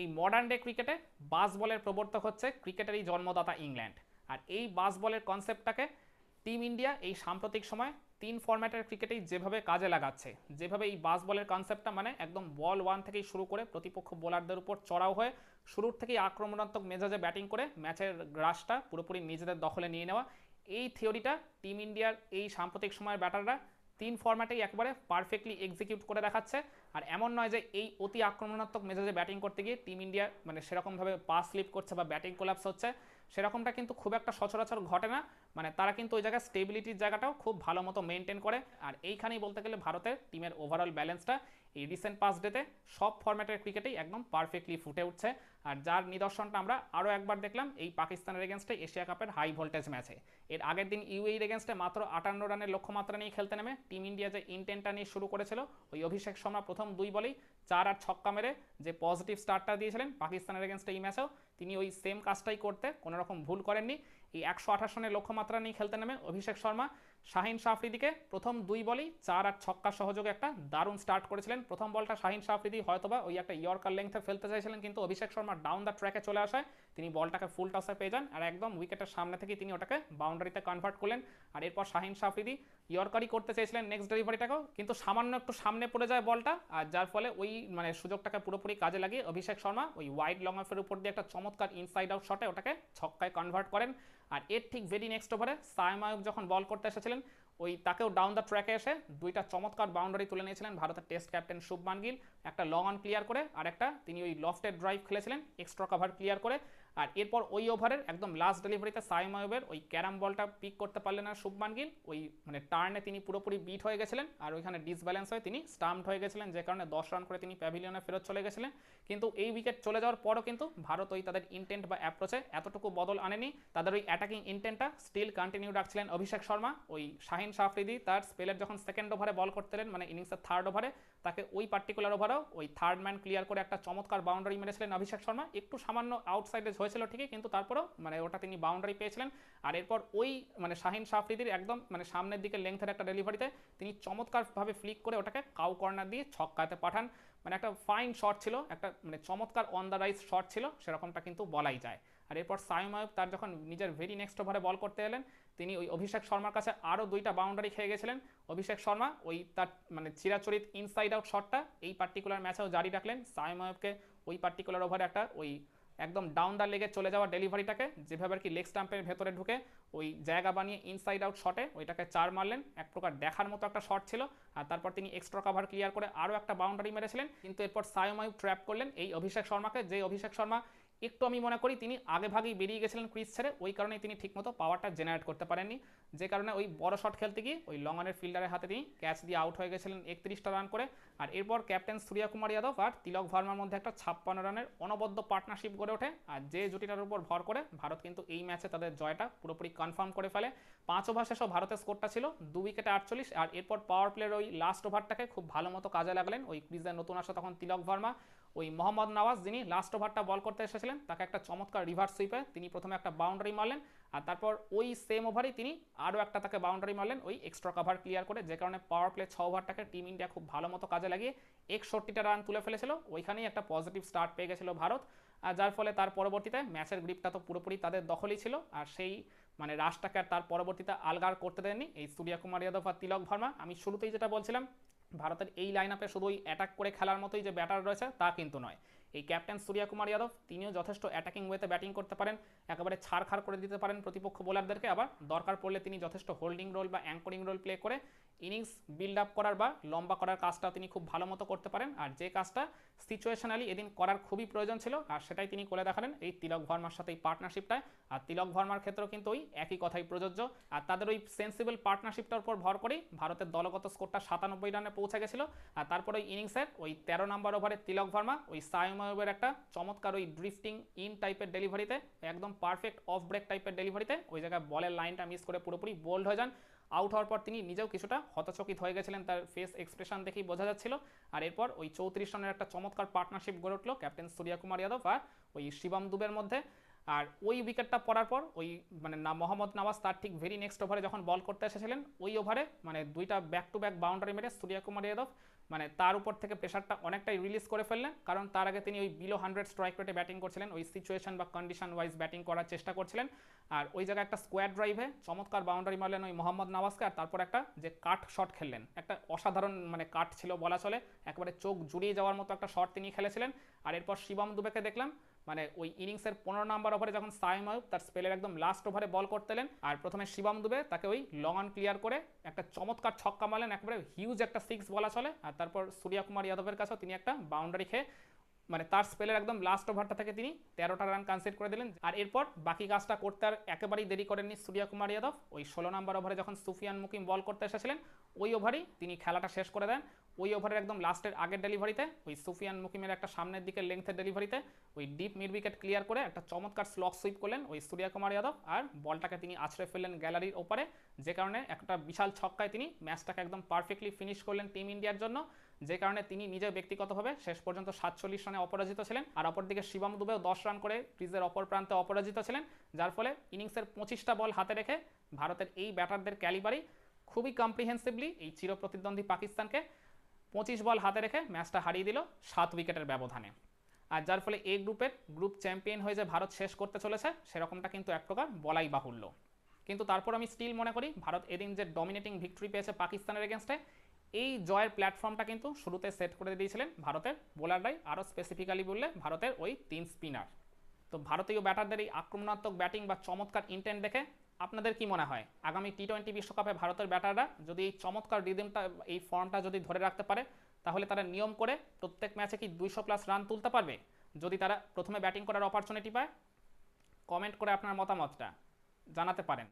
এই modern day ক্রিকেটে বাস বলের প্রবর্তক হচ্ছে ক্রিকেটেরই জন্মদাতা ইংল্যান্ড। আর এই বাস বলের কনসেপ্টটাকে টিম ইন্ডিয়া এই সাম্প্রতিক সময় তিন ফরম্যাটের ক্রিকেটেই যেভাবে কাজে লাগাচ্ছে, যেভাবে এই বাস বলের কনসেপ্টটা মানে একদম বল ওয়ান থেকেই শুরু করে প্রতিপক্ষ বোলারদের উপর চড়াও হয়ে শুরুর থেকেই আক্রমণাত্মক মেজাজে ব্যাটিং করে ম্যাচের গ্রাসটা পুরোপুরি নিজেদের দখলে নিয়ে নেওয়া, এই থিওরিটা টিম ইন্ডিয়ার এই সাম্প্রতিক সময়ের ব্যাটাররা তিন ফর্ম্যাটেই একবারে পারফেক্টলি এক্সিকিউট করে দেখাচ্ছে। আর এমন নয় যে এই অতি আক্রমণাত্মক মেজাজে ব্যাটিং করতে গিয়ে টিম ইন্ডিয়া মানে সেরকমভাবে পাস স্লিপ করছে বা ব্যাটিং কোলাপস হচ্ছে, সেরকমটা কিন্তু খুব একটা সচরাচর ঘটে না। মানে তারা কিন্তু ওই জায়গায় স্টেবিলিটির জায়গাটাও খুব ভালো মতো মেনটেন করে। আর এইখানেই বলতে গেলে ভারতের টিমের ওভারঅল ব্যালেন্সটা এই রিসেন্ট পাস ডেতে সব ফরম্যাটের ক্রিকেটেই একদম পারফেক্টলি ফুটে উঠছে। আর যার নিদর্শনটা আমরা আরও একবার দেখলাম, এই পাকিস্তানের এগেনস্টে এশিয়া কাপের হাই ভোল্টেজ ম্যাচে এর আগের দিন ইউএইর এগেনস্টে মাত্র আটান্ন রানের লক্ষ্যমাত্রা নিয়ে খেলতে নেমে টিম ইন্ডিয়া যে ইন্টেন্টটা নিয়ে শুরু করেছিল, ওই অভিষেক শর্মা প্রথম দুই বলেই চার আর ছক্কা মেরে যে পজিটিভ স্টার্টটা দিয়েছিলেন পাকিস্তানের এগেনস্টে এই ম্যাচেও তিনি ওই সেম কাজটাই করতে কোনো রকম ভুল করেননি। এই একশো আঠাশ রানের লক্ষ্যমাত্রা নিয়ে খেলতে নেমে। অভিষেক শর্মা শাহিন শাহফ্রিদিকে প্রথম দুই বলেই চার আর ছক্কা সহযোগে একটা দারুণ স্টার্ট করেছিলেন। প্রথম বলটা শাহিন শাহফ্রিদি হয়তোবা ওই একটা ইয়র্কার লেংথে ফেলতে চাইছিলেন, কিন্তু অভিষেক শর্মা ডাউন দ্য ট্র্যাকে চলে আসায় তিনি বলটাকে ফুল টসে পেয়ে যান আর একদম উইকেটের সামনে থেকে তিনি ওটাকে বাউন্ডারিতে কনভার্ট করলেন। আর এরপর শাহিন শাহফ্রিদি ইয়র্কারই করতে চেয়েছিলেন নেক্সট ডেলিভারিটাকেও কিন্তু সামান্য একটু সামনে পড়ে যায় বলটা আর যার ফলে ওই মানে সুযোগটাকে পুরোপুরি কাজে লাগিয়ে অভিষেক শর্মা ওই ওয়াইড লং অফের উপর দিয়ে একটা চমৎকার ইনসাইড আউট শটে ওটাকে ছক্কায় কনভার্ট করেন। আর এর ঠিক ভেরি নেক্সট ওভারে সায়ম আয়ুব যখন বল করতে এসেছিলেন ওই তাকেও ডাউন দ্য ট্র্যাকে এসে দুইটা চমৎকার বাউন্ডারি তুলে নিয়েছিলেন ভারতের টেস্ট ক্যাপ্টেন শুভমান গিল। একটা লং অন ক্লিয়ার করে আর একটা তিনি ওই লফটেড ড্রাইভ খেলেছিলেন এক্সট্রা কভার ক্লিয়ার করে। আর এরপর ওই ওভারের একদম লাস্ট ডেলিভারিতে সাইম আয়ুবের ওই ক্যারাম বলটা পিক করতে পারলেন না শুভমান গিল। ওই মানে টার্নে তিনি পুরোপুরি বিট হয়ে গেছিলেন আর ওইখানে ডিসব্যালেন্স হয়ে তিনি স্টাম্পড হয়ে গেছিলেন, যে কারণে দশ রান করে তিনি প্যাভিলিয়নে ফেরত চলে গেছিলেন। কিন্তু এই উইকেট চলে যাওয়ার পরও কিন্তু ভারত ওই তাদের ইন্টেন্ট বা অ্যাপ্রোচে এতটুকু বদল আনেনি। তাদের ওই অ্যাটাকিং ইন্টেন্টটা স্টিল কন্টিনিউ রাখছিলেন অভিষেক শর্মা। ওই শাহিন শাহফ্রিদি তার স্পেলের যখন সেকেন্ড ওভারে বল করতেলেন মানে ইনিংসের থার্ড ওভারে তাকে ওই পার্টিকুলার ওভারেও ওই থার্ড ম্যান ক্লিয়ার করে একটা চমৎকার বাউন্ডারি মেরেছিলেন অভিষেক শর্মা। একটু সামান্য আউটসাইডে হয়েছিল ঠিকই, কিন্তু তারপরেও মানে ওটা তিনি বাউন্ডারি পেয়েছিলেন। আর এরপর ওই মানে শাহিন শাহফ্রিদির একদম মানে সামনের দিকে লেংথের একটা ডেলিভারিতে তিনি চমৎকারভাবে ফ্লিক করে ওটাকে কাউ কর্নার দিয়ে ছক্কাতে পাঠান। মানে একটা ফাইন শট ছিল, একটা মানে চমৎকার অন দ্য রাইস শট ছিল, সেরকমটা কিন্তু বলাই যায়। আর এরপর সাইম আয়ুব তার যখন নিজের ভেরি নেক্সট ওভারে বল করতে এলেন, তিনি ওই অভিষেক শর্মার কাছে আরও দুইটা বাউন্ডারি খেয়ে গেছিলেন। অভিষেক শর্মা ওই তার মানে চিরাচরিত ইনসাইড আউট শটটা এই পার্টিকুলার ম্যাচেও জারি রাখলেন। সাইম আয়ুবকে ওই পার্টিকুলার ওভারে একটা ওই একদম ডাউন দা লেগে চলে যাওয়া ডেলিভারিটাকে যেভাবে আর কি লেগ স্টাম্পের ভেতরে ঢুকে ওই জায়গা বানিয়ে ইনসাইড আউট শটে ওইটাকে চার মারলেন। এক প্রকার দেখার মতো একটা শট ছিল। আর তারপর তিনি এক্সট্রা কাভার ক্লিয়ার করে আরও একটা বাউন্ডারি মেরেছিলেন। কিন্তু এরপর সায়মায়ু ট্র্যাপ করলেন। এই অভিষেক শর্মাকে, যে অভিষেক শর্মা একটু আমি মনে করি তিনি আগে ভাগেই বেরিয়ে গেছিলেন ক্রিজ ছেড়ে, ওই কারণে তিনি ঠিকমতো পাওয়ারটা জেনারেট করতে পারেননি। যে কারণে ওই বড় শট খেলতে গিয়ে ওই লংঅনের ফিল্ডারের হাতে তিনি ক্যাচ দিয়ে আউট হয়ে গেছিলেন একত্রিশটা রান করে। আর এরপর ক্যাপ্টেন সূর্যাকুমার যাদব আর তিলক ভার্মার মধ্যে একটা ছাপ্পান্ন রানের অনবদ্য পার্টনারশিপ গড়ে ওঠে। আর যে জুটিটার উপর ভর করে, ভারত কিন্তু এই ম্যাচে তাদের জয়টা পুরোপুরি কনফার্ম করে ফেলে। পাঁচ ওভার শেষও ভারতের স্কোরটা ছিল দু উইকেটে আটচল্লিশ, আর এরপর পাওয়ার প্লের ওই লাস্ট ওভারটাকে খুব ভালো মতো কাজে লাগলেন ওই ক্রিজের নতুন আসা তখন তিলক ভার্মা, ওই মোহাম্মদ নওয়াজ যিনি লাস্ট ওভারটা বল করতে এসেছিলেন, তাকে একটা চমৎকার রিভার্স সুইপে তিনি প্রথমে একটা বাউন্ডারি মারলেন, আর তারপর ওই সেম ওভারেই তিনি আরও একটা তাকে বাউন্ডারি মারলেন ওই এক্সট্রা কাভার ক্লিয়ার করে, যে কারণে পাওয়ার প্লে ছ ওভারটাকে টিম ইন্ডিয়া খুব ভালো মতো কাজে লাগিয়ে একষট্টিটা রান তুলে ফেলেছিল। ওইখানেই একটা পজিটিভ স্টার্ট পেয়ে গেছিল ভারত আর যার ফলে তার পরবর্তীতে ম্যাচের গ্রিপটা তো পুরোপুরি তাদের দখলই ছিল, আর সেই মানে রাজটাকে আর তার পরবর্তীতে আলগার করতে দেননি। এই সূর্যকুমার যাদব আর তিলক ভার্মা। আমি শুরুতেই যেটা বলছিলাম, ভারতের এই লাইন আপে শুধু ওই অ্যাটাক করে খেলার মতোই যে ব্যাটার রয়েছে, তা কিন্তু নয়। এই ক্যাপ্টেন সূর্য কুমার যাদব, তিনিও যথেষ্ট অ্যাটাকিং ওয়েতে ব্যাটিং করতে পারেন, একেবারে ছাড়খাড় করে দিতে পারেন প্রতিপক্ষ বোলারদেরকে আবার দরকার পড়লে তিনি যথেষ্ট হোল্ডিং রোল বা অ্যাঙ্করিং রোল প্লে করে ইনিংস বিল্ড আপ করার বা লম্বা করার কাজটা তিনি খুব ভালো মতো করতে পারেন। আর যে কাজটা সিচুয়েশনালি এদিন করার খুবই প্রয়োজন ছিল, আর সেটাই তিনি করে দেখালেন এই তিলক ভার্মার সাথে এই পার্টনারশিপটায় আর তিলক ভার্মার ক্ষেত্রেও কিন্তু ওই একই কথাই প্রযোজ্য। আর তাদের ওই সেন্সিবল পার্টনারশিপটার উপর ভর করেই ভারতের দলগত স্কোরটা সাতানব্বই রানে পৌঁছে গেছিল। আর তারপর ওই ইনিংসের ওই তেরো নম্বর ওভারে তিলক ভার্মা ওই সায়ময়ের একটা চমৎকার ওই ড্রিফটিং ইন টাইপের ডেলিভারিতে একদম পারফেক্ট অফ ব্রেক টাইপের ডেলিভারিতে ওই জায়গায় বলের লাইনটা মিস করে পুরোপুরি বোল্ড হয়ে যান। আউট হওয়ার পর তিনি নিজেও কিছুটা হতচকিত হয়ে গেছিলেন। তার ফেস এক্সপ্রেশন দেখেই বোঝা যাচ্ছিল। আর এরপর ওই চৌত্রিশ রানের একটা চমৎকার পার্টনারশিপ গড়ে উঠল ক্যাপ্টেন সূর্য কুমার যাদব আর ওই শিবম দুবের মধ্যে। আর ওই উইকেটটা পড়ার পর ওই মানে না, মোহাম্মদ নওয়াজ তার ঠিক ভেরি নেক্সট ওভারে যখন বল করতে এসেছিলেন, ওই ওভারে মানে দুইটা ব্যাক টু ব্যাক বাউন্ডারি মেরে সূর্য কুমার যাদব মানে তার উপর থেকে প্রেশারটা অনেকটাই রিলিজ করে ফেললেন। কারণ তার আগে তিনি ওই বিলো হান্ড্রেড স্ট্রাইক রেটে ব্যাটিং করছিলেন, ওই সিচুয়েশন বা কন্ডিশন ওয়াইজ ব্যাটিং করার চেষ্টা করছিলেন। আর ওই জায়গায় একটা স্কোয়ার ড্রাইভে চমৎকার বাউন্ডারি মারলেন ওই মোহাম্মদ নওয়াজকে আর তারপর একটা যে কাট শট খেললেন। একটা অসাধারণ মানে কাট ছিল বলা চলে, একেবারে চোখ জুড়িয়ে যাওয়ার মতো একটা শট তিনি খেলেছিলেন। আর এরপর শিবম দুবেকে দেখলাম মানে ওই ইনিংসের পনেরো নাম্বার ওভারে যখন সাইম আয়ুব তার স্পেলের একদম লাস্ট ওভারে বল করতেলেন আর প্রথমে শিবম দুবে তাকে ওই লং অন ক্লিয়ার করে একটা চমৎকার ছক্কা মারলেন, একবারে হিউজ একটা সিক্স বলা চলে আর তারপর সূর্যকুমার ইয়াদবের যাদবের কাছেও তিনি একটা বাউন্ডারি খেয়ে মানে তার স্পেলের একদম লাস্ট ওভারটা থেকে তিনি তেরোটা রান কনসিড করে দিলেন। আর এরপর বাকি কাজটা করতে আর একেবারেই দেরি করেননি সূর্যা কুমার যাদব। ওই ষোলো নম্বর ওভারে যখন সুফিয়ান মুকিম বল করতে এসেছিলেন, ওই ওভারই তিনি খেলাটা শেষ করে দেন। ওই ওভারের একদম লাস্টের আগের ডেলিভারিতে ওই সুফিয়ান মুকিমের একটা সামনের দিকে লেংথের ডেলিভারিতে ওই ডিপ মিড উইকেট ক্লিয়ার করে একটা চমৎকার স্লক সুইপ করলেন ওই সূর্যা কুমার যাদব। আর বলটাকে তিনি আছড়ে ফেললেন গ্যালারির ওপারে, যে কারণে একটা বিশাল ছক্কায় তিনি ম্যাচটাকে একদম পারফেক্টলি ফিনিশ করলেন টিম ইন্ডিয়ার জন্য। যে কারণে তিনি নিজে ব্যক্তিগতভাবে শেষ পর্যন্ত সাতচল্লিশ রানে অপরাজিত ছিলেন, আর অপরদিকে শিবম দুবেও দশ রান করে ক্রিজের অপর প্রান্তে অপরাজিত ছিলেন, যার ফলে ইনিংসের পঁচিশটা বল হাতে রেখে ভারতের এই ব্যাটারদের ক্যালিবারি খুবই কম্প্রিহেন্সিভলি এই চিরপ্রতিদ্বন্দ্বী পাকিস্তানকে পঁচিশ বল হাতে রেখে ম্যাচটা হারিয়ে দিল সাত উইকেটের ব্যবধানে। আর যার ফলে এই গ্রুপের গ্রুপ চ্যাম্পিয়ন হয়ে যে ভারত শেষ করতে চলেছে, সেরকমটা কিন্তু এক প্রকার বলাই বাহুল্য। কিন্তু তারপর আমি স্টিল মনে করি, ভারত এদিন যে ডমিনেটিং ভিক্টরি পেয়েছে পাকিস্তানের এগেনস্টে এই জয়ের প্ল্যাটফর্মটা কিন্তু শুরুতে সেট করে দিয়েছিলেন ভারতের বোলাররাই আরও স্পেসিফিক্যালি বললে ভারতের ওই তিন স্পিনার তো ভারতীয় ব্যাটারদের এই আক্রমণাত্মক ব্যাটিং বা চমৎকার ইন্টেন্ট দেখে আপনাদের কি মনে হয়? আগামী টি টোয়েন্টি বিশ্বকাপে ভারতের ব্যাটাররা যদি এই চমৎকার রিদিমটা এই ফর্মটা যদি ধরে রাখতে পারে, তাহলে তারা নিয়ম করে প্রত্যেক ম্যাচে কি দুইশো প্লাস রান তুলতে পারবে? যদি তারা প্রথমে ব্যাটিং করার অপরচুনিটি পায় কমেন্ট করে আপনার মতামতটা জানাতে পারেন।